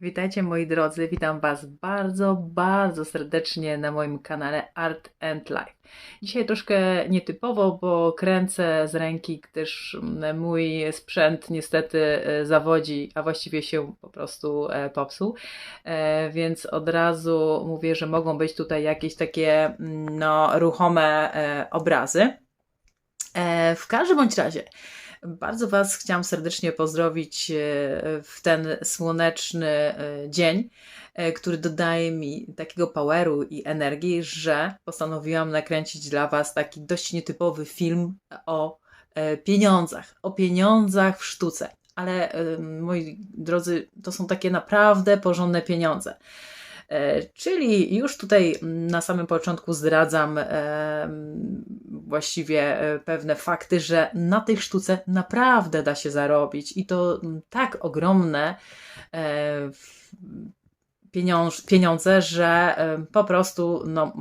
Witajcie moi drodzy, witam Was bardzo, bardzo serdecznie na moim kanale Art and Life. Dzisiaj troszkę nietypowo, bo kręcę z ręki, gdyż mój sprzęt niestety e, zawodzi, a właściwie się po prostu e, popsuł. E, Więc od razu mówię, że mogą być tutaj jakieś takie mm, no, ruchome obrazy. W każdym bądź razie, bardzo Was chciałam serdecznie pozdrowić e, w ten słoneczny e, dzień, e, który dodaje mi takiego poweru i energii, że postanowiłam nakręcić dla Was taki dość nietypowy film o pieniądzach, o pieniądzach w sztuce. Ale moi drodzy, to są takie naprawdę porządne pieniądze. E, Czyli już tutaj na samym początku zdradzam e, właściwie e, pewne fakty, że na tej sztuce naprawdę da się zarobić i to tak ogromne pieniądz, pieniądze, że po prostu no,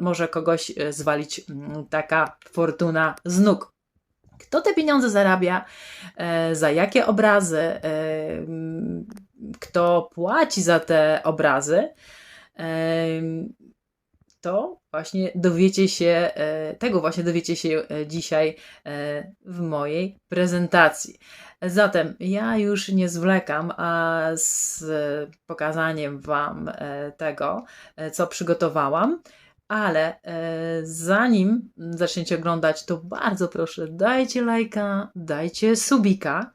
może kogoś zwalić taka fortuna z nóg. Kto te pieniądze zarabia, za jakie obrazy, kto płaci za te obrazy, to właśnie dowiecie się, e, tego właśnie dowiecie się e, dzisiaj e, w mojej prezentacji. Zatem ja już nie zwlekam, a z pokazaniem Wam tego, co przygotowałam. Ale zanim zaczniecie oglądać, to bardzo proszę, dajcie lajka, dajcie subika,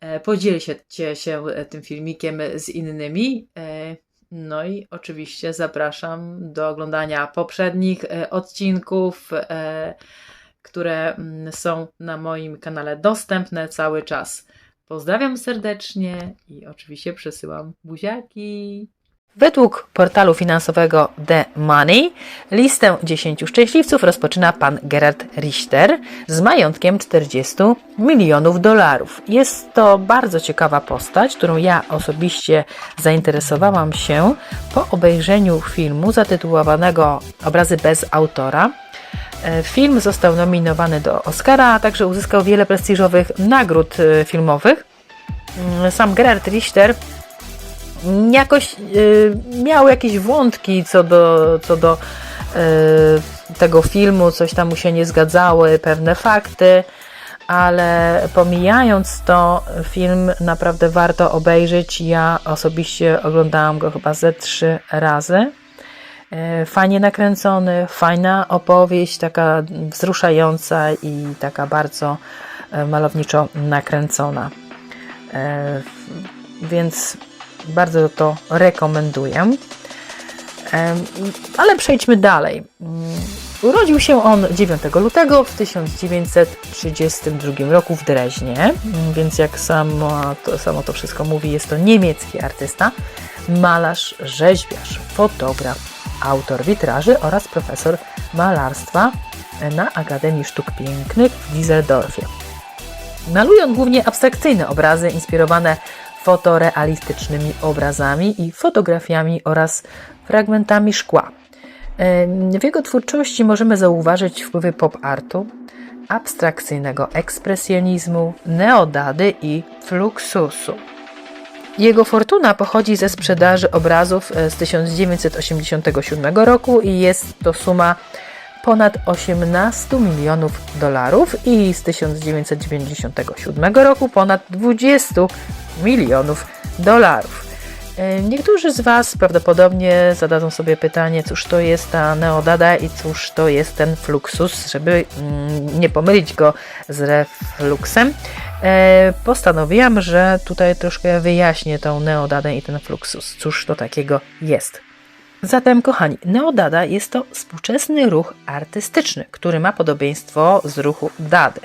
e, podzielcie się e, tym filmikiem z innymi. e, No i oczywiście zapraszam do oglądania poprzednich odcinków, które mm, są na moim kanale dostępne cały czas. Pozdrawiam serdecznie i oczywiście przesyłam buziaki. Według portalu finansowego The Money listę 10 szczęśliwców rozpoczyna pan Gerard Richter z majątkiem 40 milionów dolarów. Jest to bardzo ciekawa postać, którą ja osobiście zainteresowałam się po obejrzeniu filmu zatytułowanego Obrazy bez autora. E, Film został nominowany do Oscara, a także uzyskał wiele prestiżowych nagród e, filmowych. Mm, Sam Gerard Richter jakoś y, miał jakieś wątki co do, co do y, tego filmu, coś tam mu się nie zgadzały, pewne fakty, ale pomijając to, film naprawdę warto obejrzeć. Ja osobiście oglądałam go chyba ze trzy razy. E, Fajnie nakręcony, fajna opowieść, taka wzruszająca i taka bardzo e, malowniczo nakręcona. Więc bardzo to rekomenduję. Ale przejdźmy dalej. Mm, Urodził się on 9 lutego w 1932 roku w Dreźnie, Mm, więc jak samo to, samo to wszystko mówi, jest to niemiecki artysta, malarz, rzeźbiarz, fotograf, autor witraży oraz profesor malarstwa na Akademii Sztuk Pięknych w Düsseldorfie. Maluje on głównie abstrakcyjne obrazy inspirowane fotorealistycznymi obrazami i fotografiami oraz fragmentami szkła. W jego twórczości możemy zauważyć wpływy pop artu, abstrakcyjnego ekspresjonizmu, neodady i fluxusu. Jego fortuna pochodzi ze sprzedaży obrazów e, z 1987 roku i jest to suma ponad 18 milionów dolarów i z 1997 roku ponad 20 milionów dolarów. E, Niektórzy z Was prawdopodobnie zadadzą sobie pytanie, cóż to jest ta neodada i cóż to jest ten fluxus, żeby mm, nie pomylić go z refluxem. E, Postanowiłam, że tutaj troszkę wyjaśnię tą neodadę i ten fluxus. Cóż to takiego jest? Zatem, kochani, neodada jest to współczesny ruch artystyczny, który ma podobieństwo z ruchu dady.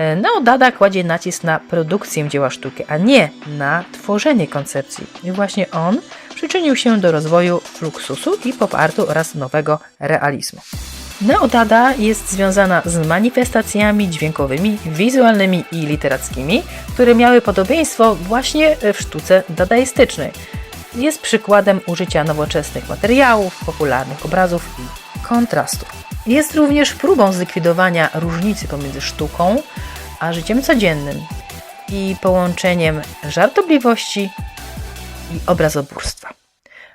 E, Neodada kładzie nacisk na produkcję dzieła sztuki, a nie na tworzenie koncepcji. I właśnie on przyczynił się do rozwoju fluxusu i pop artu oraz nowego realizmu. Neodada jest związana z manifestacjami dźwiękowymi, wizualnymi i literackimi, które miały podobieństwo właśnie w sztuce dadaistycznej. Jest przykładem użycia nowoczesnych materiałów, popularnych obrazów i kontrastu. Jest również próbą zlikwidowania różnicy pomiędzy sztuką a życiem codziennym i połączeniem żartobliwości i obrazoburstwa.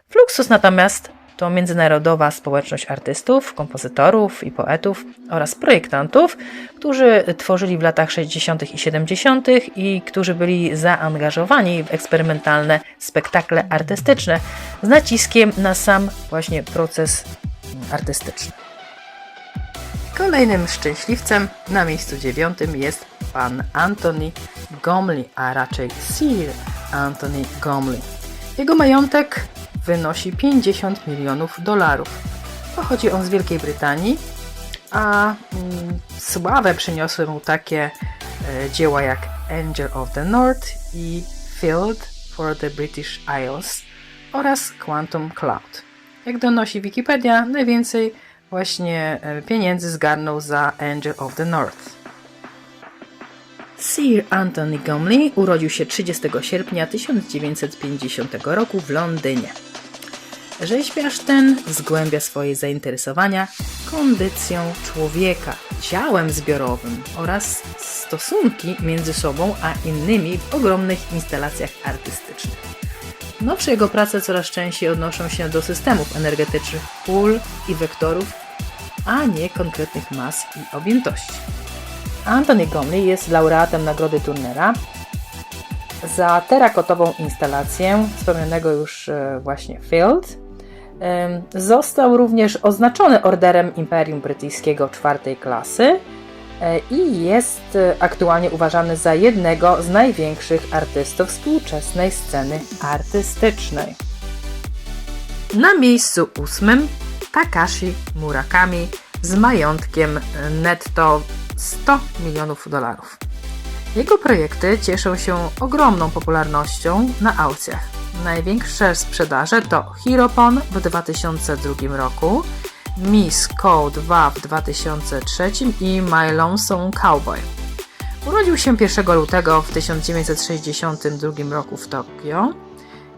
Fluxus natomiast to międzynarodowa społeczność artystów, kompozytorów i poetów oraz projektantów, którzy tworzyli w latach 60. i 70. i którzy byli zaangażowani w eksperymentalne spektakle artystyczne z naciskiem na sam właśnie proces artystyczny. Kolejnym szczęśliwcem na miejscu dziewiątym jest pan Anthony Gomley, a raczej Sir Anthony Gomley. Jego majątek wynosi 50 milionów dolarów. Pochodzi on z Wielkiej Brytanii, a mm, sławę przyniosły mu takie e, dzieła jak Angel of the North i Field for the British Isles oraz Quantum Cloud. Jak donosi Wikipedia, najwięcej właśnie e, pieniędzy zgarnął za Angel of the North. Sir Anthony Gomley urodził się 30 sierpnia 1950 roku w Londynie. Rzeźbiarz ten zgłębia swoje zainteresowania kondycją człowieka, ciałem zbiorowym oraz stosunki między sobą a innymi w ogromnych instalacjach artystycznych. Nowsze jego prace coraz częściej odnoszą się do systemów energetycznych pól i wektorów, a nie konkretnych mas i objętości. Anthony Gomley jest laureatem Nagrody Turnera za terakotową instalację wspomnianego już e, właśnie Field. Został również oznaczony Orderem Imperium Brytyjskiego czwartej klasy e, i jest e, aktualnie uważany za jednego z największych artystów współczesnej sceny artystycznej. Na miejscu ósmym Takashi Murakami z majątkiem netto 100 milionów dolarów. Jego projekty cieszą się ogromną popularnością na aukcjach. Największe sprzedaże to Hiropon w 2002 roku, Miss Code 2 w 2003 i My Lonesome Cowboy. Urodził się 1 lutego w 1962 roku w Tokio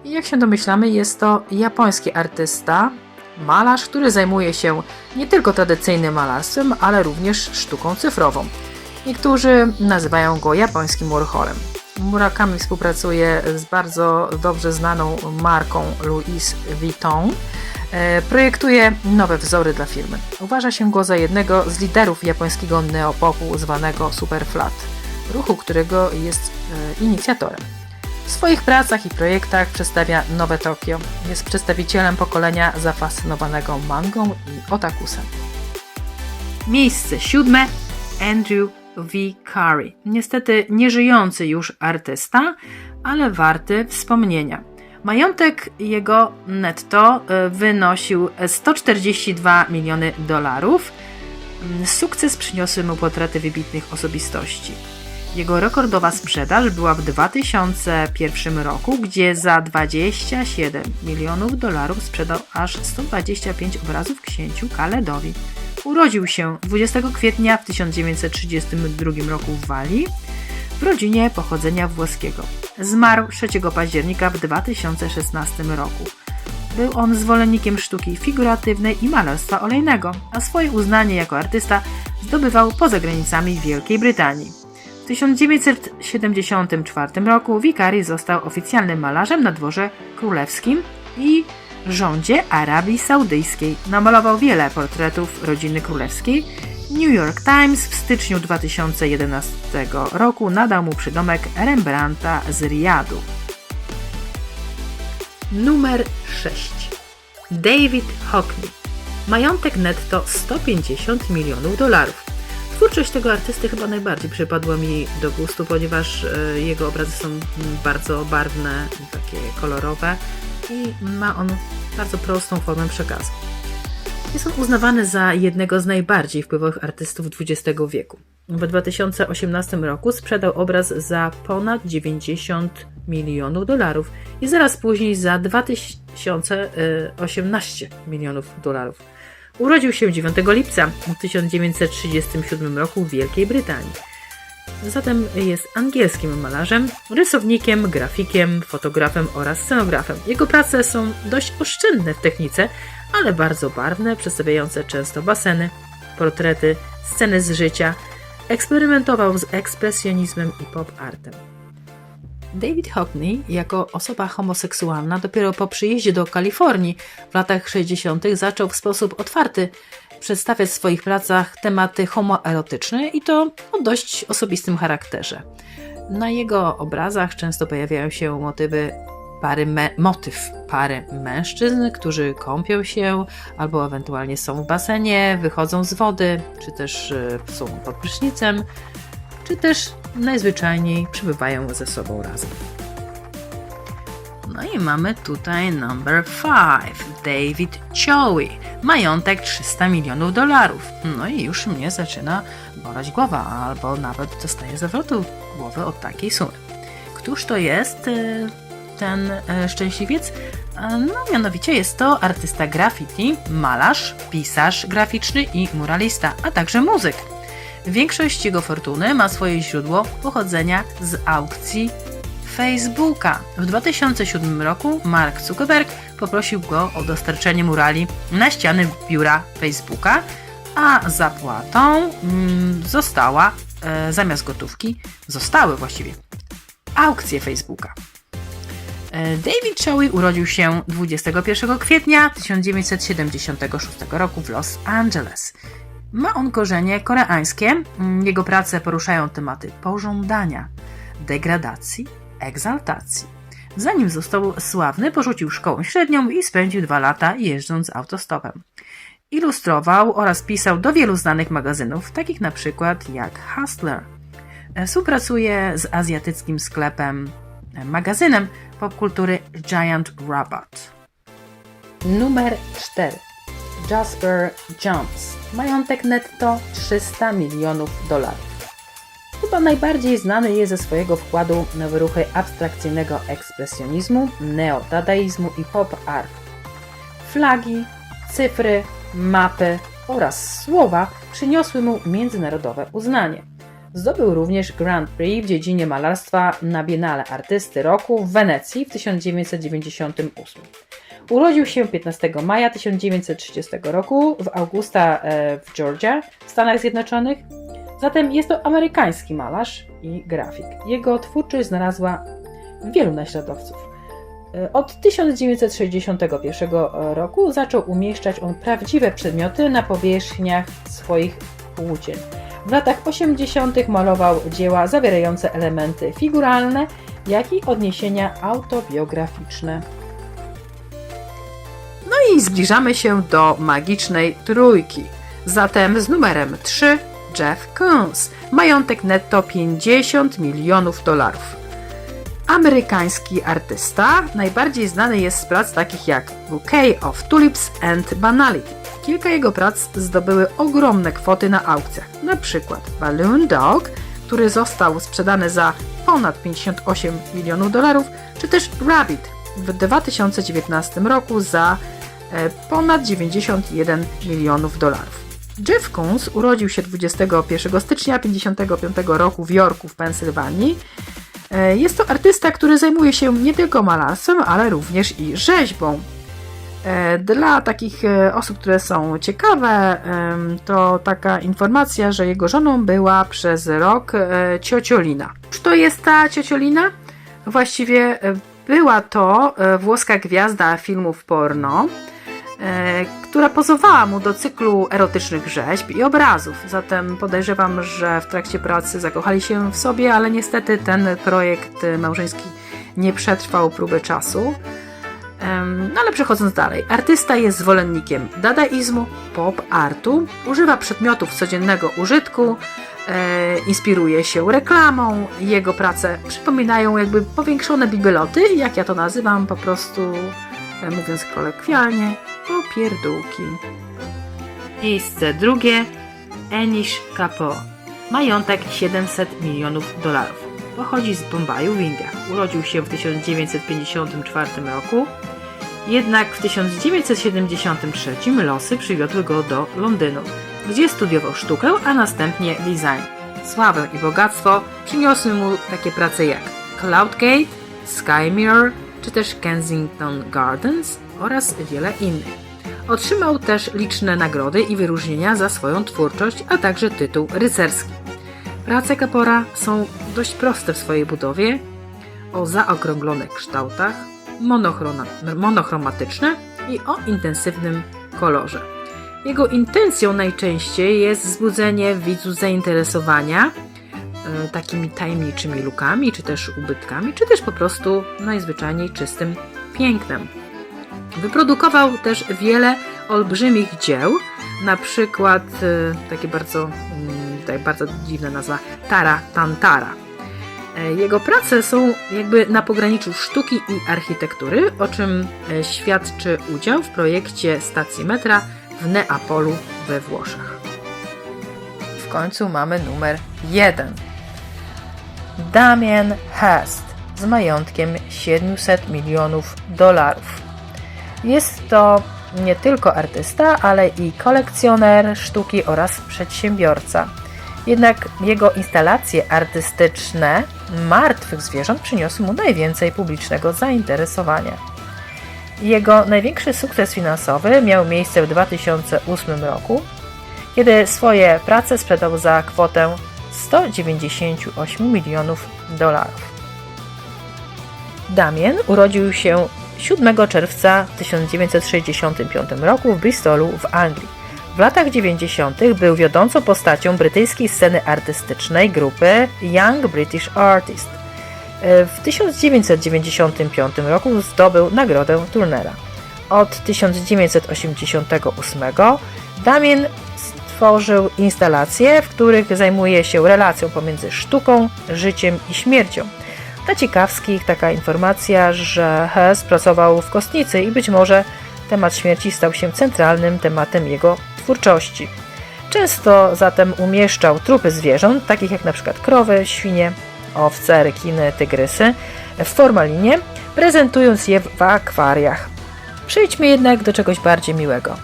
i jak się domyślamy jest to japoński artysta, malarz, który zajmuje się nie tylko tradycyjnym malarstwem, ale również sztuką cyfrową. Niektórzy nazywają go japońskim Warholem. Murakami współpracuje z bardzo dobrze znaną marką Louis Vuitton. E, Projektuje nowe wzory dla firmy. Uważa się go za jednego z liderów japońskiego neopopu zwanego Superflat, ruchu którego jest e, inicjatorem. W swoich pracach i projektach przedstawia nowe Tokio. Jest przedstawicielem pokolenia zafascynowanego mangą i otakusem. Miejsce siódme Andrew V. Curry. Niestety nieżyjący już artysta, ale warty wspomnienia. Majątek jego netto e, wynosił 142 miliony dolarów. Mm, Sukces przyniosły mu portrety wybitnych osobistości. Jego rekordowa sprzedaż była w 2001 roku, gdzie za 27 milionów dolarów sprzedał aż 125 obrazów księciu Kaledowi. Urodził się 20 kwietnia w 1932 roku w Walii w rodzinie pochodzenia włoskiego. Zmarł 3 października w 2016 roku. Był on zwolennikiem sztuki figuratywnej i malarstwa olejnego, a swoje uznanie jako artysta zdobywał poza granicami Wielkiej Brytanii. W 1974 roku Wikari został oficjalnym malarzem na dworze królewskim i rządzie Arabii Saudyjskiej. Namalował wiele portretów rodziny królewskiej. New York Times w styczniu 2011 roku nadał mu przydomek Rembrandta z Riyadu. Numer 6. David Hockney. Majątek netto 150 milionów dolarów. Twórczość tego artysty chyba najbardziej przypadła mi do gustu, ponieważ e, jego obrazy są bardzo barwne, takie kolorowe i ma on bardzo prostą formę przekazu. Jest on uznawany za jednego z najbardziej wpływowych artystów XX wieku. W 2018 roku sprzedał obraz za ponad 90 milionów dolarów i zaraz później za 2018 milionów dolarów. Urodził się 9 lipca 1937 roku w Wielkiej Brytanii. Zatem jest angielskim malarzem, rysownikiem, grafikiem, fotografem oraz scenografem. Jego prace są dość oszczędne w technice, ale bardzo barwne, przedstawiające często baseny, portrety, sceny z życia. Eksperymentował z ekspresjonizmem i pop artem. David Hockney jako osoba homoseksualna dopiero po przyjeździe do Kalifornii w latach 60. zaczął w sposób otwarty przedstawiać w swoich pracach tematy homoerotyczne i to o dość osobistym charakterze. Na jego obrazach często pojawiają się motywy pary motyw pary mężczyzn, którzy kąpią się albo ewentualnie są w basenie, wychodzą z wody, czy też y, są pod prysznicem, czy też najzwyczajniej przybywają ze sobą razem. No i mamy tutaj number 5, David Chowie, majątek 300 milionów dolarów. No i już mnie zaczyna boleć głowa, albo nawet dostaję zawrotu głowy od takiej sumy. Któż to jest y, ten y, szczęśliwiec? No, mianowicie jest to artysta graffiti, malarz, pisarz graficzny i muralista, a także muzyk. Większość jego fortuny ma swoje źródło pochodzenia z aukcji Facebooka. W 2007 roku Mark Zuckerberg poprosił go o dostarczenie murali na ściany biura Facebooka, a zapłatą mm, została, e, zamiast gotówki, zostały właściwie aukcje Facebooka. E, David Chowie urodził się 21 kwietnia 1976 roku w Los Angeles. Ma on korzenie koreańskie. Mm, Jego prace poruszają tematy pożądania, degradacji, egzaltacji. Zanim został sławny, porzucił szkołę średnią i spędził dwa lata jeżdżąc autostopem. Ilustrował oraz pisał do wielu znanych magazynów, takich na przykład jak Hustler. E, Współpracuje z azjatyckim sklepem, e, magazynem popkultury Giant Robot. Numer 4. Jasper Jones. Majątek netto 300 milionów dolarów. Chyba najbardziej znany jest ze swojego wkładu na wyruchy abstrakcyjnego ekspresjonizmu, neodadaizmu i pop art. Flagi, cyfry, mapy oraz słowa przyniosły mu międzynarodowe uznanie. Zdobył również Grand Prix w dziedzinie malarstwa na Biennale Artysty Roku w Wenecji w 1998. Urodził się 15 maja 1930 roku w Augusta e, w Georgia, w Stanach Zjednoczonych. Zatem jest to amerykański malarz i grafik. Jego twórczość znalazła wielu naśladowców. E, Od 1961 roku zaczął umieszczać on prawdziwe przedmioty na powierzchniach swoich płócien. W latach 80. malował dzieła zawierające elementy figuralne, jak i odniesienia autobiograficzne. I zbliżamy się do magicznej trójki. Zatem z numerem 3 Jeff Koons. Majątek netto 50 milionów dolarów. Amerykański artysta, najbardziej znany jest z prac takich jak Bouquet of Tulips and Banality. Kilka jego prac zdobyły ogromne kwoty na aukcjach, na przykład Balloon Dog, który został sprzedany za ponad 58 milionów dolarów, czy też Rabbit w 2019 roku za ponad 91 milionów dolarów. Jeff Koons urodził się 21 stycznia 1955 roku w Yorku w Pensylwanii. E, Jest to artysta, który zajmuje się nie tylko malarstwem, ale również i rzeźbą. E, Dla takich e, osób, które są ciekawe, to taka informacja, że jego żoną była przez rok e, Ciociolina. Cóż to jest ta Ciociolina? Właściwie e, była to e, włoska gwiazda filmów porno, e, która pozowała mu do cyklu erotycznych rzeźb i obrazów. Zatem podejrzewam, że w trakcie pracy zakochali się w sobie, ale niestety ten projekt e, małżeński nie przetrwał próby czasu. No ale przechodząc dalej, artysta jest zwolennikiem dadaizmu, pop artu, używa przedmiotów codziennego użytku, e, inspiruje się reklamą, jego prace przypominają jakby powiększone bibeloty, jak ja to nazywam, po prostu e, mówiąc kolokwialnie, popierdółki. Miejsce drugie, Enish Kapoor. Majątek 700 milionów dolarów. Pochodzi z Bombaju w Indiach. Urodził się w 1954 roku. Jednak w 1973 losy przywiodły go do Londynu, gdzie studiował sztukę, a następnie design. Sławę i bogactwo przyniosły mu takie prace jak Cloudgate, Sky Mirror czy też Kensington Gardens oraz wiele innych. Otrzymał też liczne nagrody i wyróżnienia za swoją twórczość, a także tytuł rycerski. Prace Kapora są dość proste w swojej budowie. o zaokrąglonych kształtach, monochromatyczne i o intensywnym kolorze. Jego intencją najczęściej jest wzbudzenie widzu zainteresowania e, takimi tajemniczymi lukami, czy też ubytkami, czy też po prostu najzwyczajniej czystym pięknem. Wyprodukował też wiele olbrzymich dzieł, na przykład e, takie bardzo, mm, tutaj bardzo dziwna nazwa, Tara Tantara. E, Jego prace są jakby na pograniczu sztuki i architektury, o czym e, świadczy udział w projekcie stacji metra w Neapolu we Włoszech. W końcu mamy numer 1. Damien Hirst z majątkiem 700 milionów dolarów. Jest to nie tylko artysta, ale i kolekcjoner sztuki oraz przedsiębiorca. Jednak jego instalacje artystyczne martwych zwierząt przyniosły mu najwięcej publicznego zainteresowania. Jego największy sukces finansowy miał miejsce w 2008 roku, kiedy swoje prace sprzedał za kwotę 198 milionów dolarów. Damien urodził się 7 czerwca 1965 roku w Bristolu w Anglii. W latach 90. był wiodącą postacią brytyjskiej sceny artystycznej grupy Young British Artist. W 1995 roku zdobył nagrodę Turnera. Od 1988 Damien stworzył instalacje, w których zajmuje się relacją pomiędzy sztuką, życiem i śmiercią. Dla ciekawskich taka informacja, że Hess pracował w kostnicy i być może temat śmierci stał się centralnym tematem jego twórczości. Często zatem umieszczał trupy zwierząt, takich jak np. krowy, świnie, owce, rekiny, tygrysy, w formalinie, prezentując je w akwariach. Przejdźmy jednak do czegoś bardziej miłego.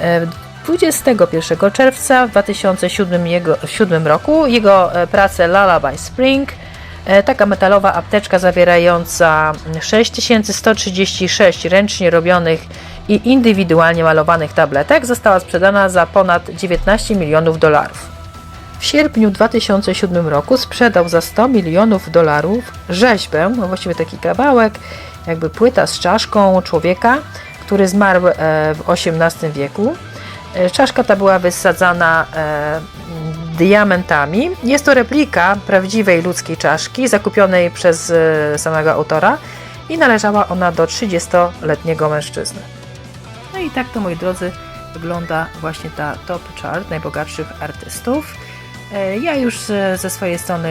E, 21 czerwca w 2007 jego, 7 roku jego e, pracę Lullaby Spring E, Taka metalowa apteczka zawierająca 6136 ręcznie robionych i indywidualnie malowanych tabletek została sprzedana za ponad 19 milionów dolarów. W sierpniu 2007 roku sprzedał za 100 milionów dolarów rzeźbę, no właściwie taki kawałek, jakby płyta z czaszką człowieka, który zmarł e, w XVIII wieku. E, Czaszka ta była wysadzana e, diamentami. Jest to replika prawdziwej ludzkiej czaszki, zakupionej przez e, samego autora i należała ona do 30-letniego mężczyzny. No i tak to, moi drodzy, wygląda właśnie ta top chart najbogatszych artystów. E, Ja już ze ze swojej strony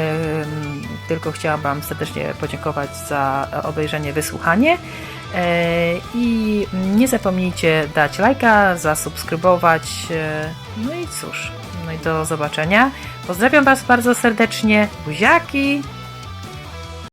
tylko chciałam Wam serdecznie podziękować za obejrzenie, wysłuchanie. E, I nie zapomnijcie dać lajka, zasubskrybować. e, No i cóż, no i do zobaczenia. Pozdrawiam Was bardzo serdecznie. Buziaki!